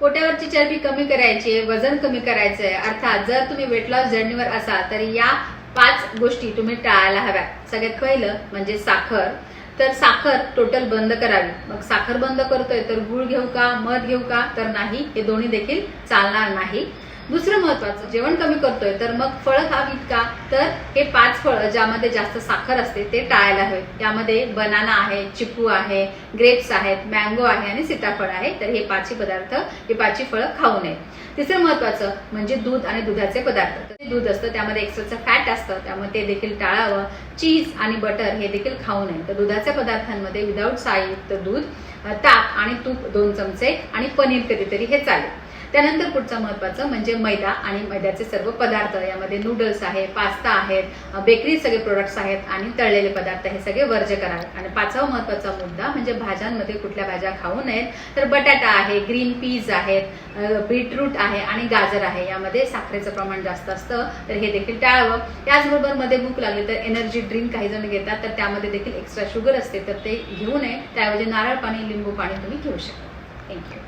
पोट्यावरची चरबी कमी करायची आहे वजन कमी करायचं आहे अर्थात जर तुम्ही वेट लॉस जर्नीवर असाल तर या पाच गोष्टी तुम्ही टाळायला हव्या सगळ्यात पहिलं म्हणजे साखर. तर साखर टोटल बंद करावी. मग साखर बंद करतोय तर गुळ घेऊ का मध घेऊ का? तर नाही हे दोन्ही देखील चालणार नाही. दुसरं महत्वाचं जेवण कमी करतोय तर मग फळं खावीत का? तर हे पाच फळं ज्यामध्ये जास्त साखर असते ते टाळायला हवे. यामध्ये बनाना आहे चिकू आहे ग्रेप्स आहेत मँगो आहे आणि सीताफळ आहे. तर हे पाचही पदार्थ हे पाचही फळं खाऊ नये. तिसरं महत्वाचं म्हणजे दूध आणि दुधाचे पदार्थ. ते दूध असतं त्यामध्ये एक्स्ट्राचं फॅट असतं त्यामुळे ते देखील टाळावं. चीज आणि बटर हे देखील खाऊ नये. तर दुधाच्या पदार्थांमध्ये विदाऊट सायुक्त दूध ताक आणि तूप दोन चमचे आणि पनीर कधीतरी हे चालेल. त्यानंतर पुढचं महत्वाचं म्हणजे मैदा आणि मैद्याचे सर्व पदार्थ. यामध्ये नूडल्स आहे पास्ता आहेत बेकरी सगळे प्रोडक्ट्स आहेत आणि तळलेले पदार्थ हे सगळे वर्ज करावे. आणि पाचवा महत्त्वाचा मुद्दा म्हणजे भाज्यांमध्ये कुठल्या भाज्या खाऊ नयेत. तर बटाटा आहे ग्रीन पीज आहेत बीटरूट आहे आणि गाजर आहे. यामध्ये साखरेचं प्रमाण जास्त असतं तर हे देखील टाळावं. त्याचबरोबरमध्ये भूक लागली तर एनर्जी ड्रिंक काही जण घेतात तर त्यामध्ये देखील एक्स्ट्रा शुगर असते तर ते घेऊ नये. त्याऐवजी नारळ पाणी लिंबू पाणी तुम्ही घेऊ शकता. थँक्यू